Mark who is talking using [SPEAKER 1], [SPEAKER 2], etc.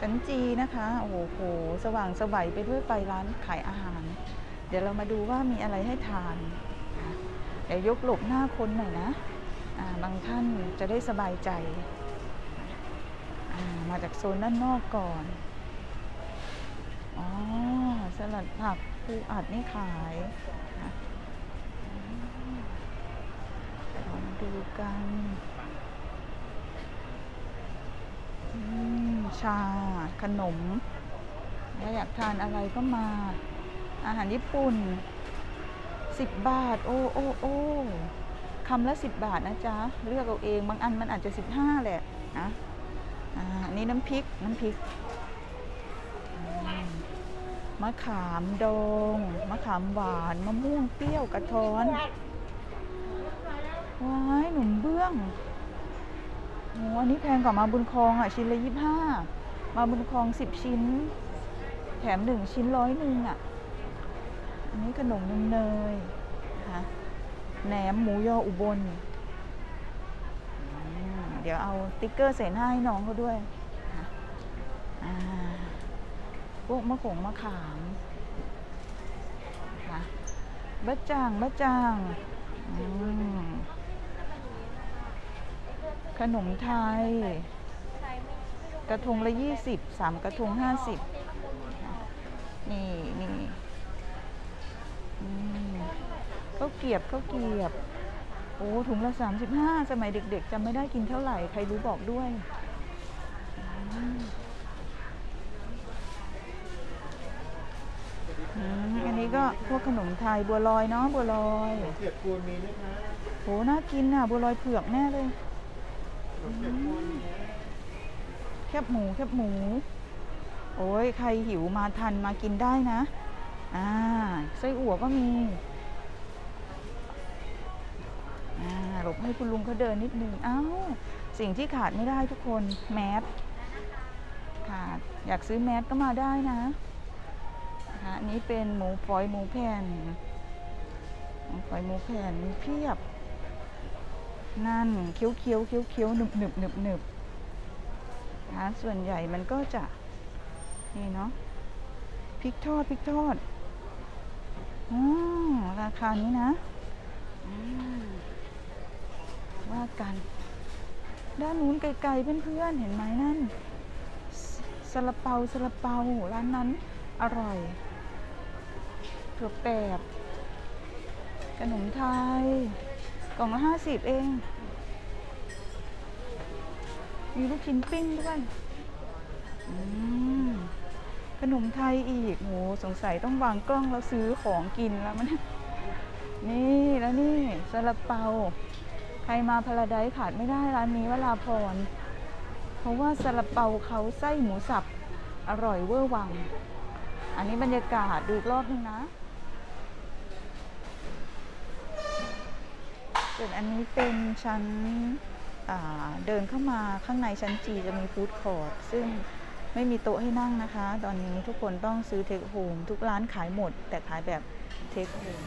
[SPEAKER 1] ชั้นจีนะคะ โอ้โห สว่างสวัยไปด้วยไฟร้านขายอาหาร เดี๋ยวเรามาดูว่ามีอะไรให้ทาน เดี๋ยวยกหลบหน้าคนหน่อยนะบางท่านจะได้สบายใจ มาจากโซนด้านนอกก่อน อ๋อ สลัดผักปูอัดนี่ขายมลองดูกัน อืม ชา ขนมถ้าอยากทานอะไรก็มา อาหารญี่ปุ่น10บาท โอ้โอ้โอ้คำละ10บาทนะจ๊ะ เลือกเอาเองบางอันมันอาจจะ15แหละนะอ่าอันนี้น้ำพริกน้ำพริกมมะขามดองมะขามหวานมะม่วงเปรี้ยวกระท้อนว้ายหนุ่มเบื้อง โอ้อันนี้แพงกว่ามาบุญครองอะชิ้นละยี่ห้ามาบุญครองสิบชิ้น แถมหนึ่งชิ้นร้อยหนึ่งอะ อันนี้ขนมนมเนยนะคะแหนมหมูยออุบล เดี๋ยวเอาติ๊กเกอร์ใส่หน้าให้น้องเขาด้วยพวกมะขงมะขามนะบะจ่างบะจ่าง อืม ขนมไทย กระทงละยี่สิบสามกระทงห้าสิบนี่นี่ข้าวเกียบข้าวเกียบ โอ้ถุงละสามสิบห้าสมัยเด็กๆจำไม่ได้กินเท่าไหร่ ใครรู้บอกด้วยอันนี้ก็พวกขนมไทยบัวลอยเนาะบัวลอย
[SPEAKER 2] เปียกปูนมีไหมคะ
[SPEAKER 1] โหน่ากินอะ บัวลอยเผือกแน่เลย แคบหมูแคบหมู โอ้ยใครหิวมาทันมากินได้นะ อ่าไส้อั่วก็มี อ่าหลบให้คุณลุงเขาเดินนิดนึง อ้าว สิ่งที่ขาดไม่ได้ทุกคนแมสขาด อยากซื้อแมสก็มาได้นะนะคะนี้เป็นหมูฝอยหมูแผ่นหมูฝอยหมูแผ่นมีเพียบ นั่นเคี้ยวเคี้ยวเคี้ยวเคี้ยวหนึบหนึบหนึบหนึบนะส่วนใหญ่มันก็จะนี่เนาะพริกทอดพริกทอดอ๋อราคานี้นะว่ากัน ด้านนู้นไกลๆเพื่อนๆเห็นไหมนั่นซาลาเปาซาลาเปาร้านนั้นอร่อยเผือกแปบขนมไทย กล่องละห้าสิบเอง มีลูกชิ้นปิ้งด้วยขนมไทยอีกโหสงสัยต้องวางกล้องแล้วซื้อของกินแล้วมันนี่แล้วนี่ซาลาเปา ใครมาพาราไดซ์ขาดไม่ได้ร้านนี้วลาพร เพราะว่าซาลาเปาเขาไส้หมูสับ อร่อยเวอร์วัง อันนี้บรรยากาศดูรอบนึงนะ ส่วนอันนี้เป็นชั้นเดินเข้ามาข้างในชั้นจีจะมีฟู้ดคอร์ทซึ่งไม่มีโต๊ะให้นั่งนะคะ ตอนนี้ทุกคนต้องซื้อเทคโฮมทุกร้านขายหมด แต่ขายแบบเทคโฮม